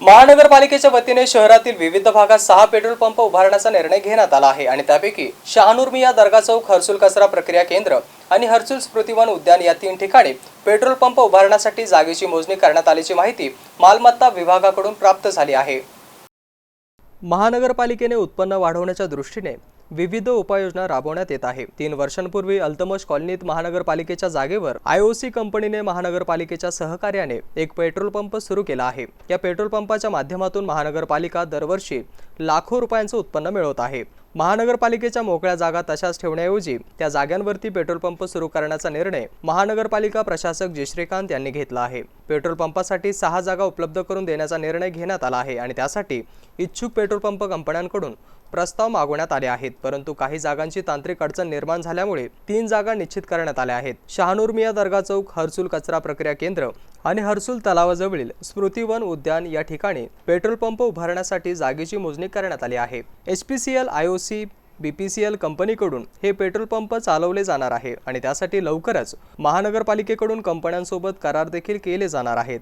महानगरपालिकेच्या वतीने शहरातील विविध भागात सहा पेट्रोल पंप उभारण्याचा निर्णय घेण्यात आला आहे आणि त्यापैकी शहानूर मिया दर्गा चौक हर्सुल कचरा प्रक्रिया केंद्र आणि हर्सुल स्मृतिवन उद्यान या तीन ठिकाणी पेट्रोल पंप उभारण्यासाठी जागेची मोजणी करण्यात आल्याची माहिती मालमत्ता विभागाकडून प्राप्त झाली आहे. महानगरपालिकेने उत्पन्न वाढवण्याच्या दृष्टीने विविध उपाययोजना राबवण्यात येत आहे. तीन वर्षांपूर्वी अल्तमश कॉलनीत महानगरपालिकेच्या जागेवर आयओसी कंपनीने महानगरपालिकेच्या सहकार्याने एक पेट्रोल पंप सुरू केला आहे. या पेट्रोल पंपाच्या माध्यमातून महानगरपालिका दरवर्षी लाखो रुपयांचं उत्पन्न मिळवत आहे. महानगरपालिकेच्या मोकळ्या जागा तशाच ठेवण्याऐवजी त्या जागांवरती पेट्रोल पंप सुरू करण्याचा निर्णय महानगरपालिका प्रशासक जी. श्रीकांत यांनी घेतला आहे. पेट्रोल पंपासाठी सहा जागा उपलब्ध करून देण्याचा निर्णय घेण्यात आला आहे आणि त्यासाठी इच्छुक पेट्रोल पंप कंपन्यांकडून प्रस्ताव मागवण्यात आले आहेत. परंतु काही जागांची तांत्रिक अडचण निर्माण झाल्यामुळे तीन जागा निश्चित करण्यात आल्या आहेत. शहानूर मिया दर्गा चौक हर्सुल कचरा प्रक्रिया केंद्र आणि हर्सुल तलावाजवळील स्मृतिवन उद्यान या ठिकाणी पेट्रोल पंप उभारण्यासाठी जागेची मोजणी करण्यात आली आहे. H P C L I O C B P C L कंपनीकडून हे पेट्रोल पंप चालवले जाणार आहे आणि त्यासाठी लवकरच महानगरपालिकेकडून कंपन्यांसोबत करार देखील केले जाणार आहेत.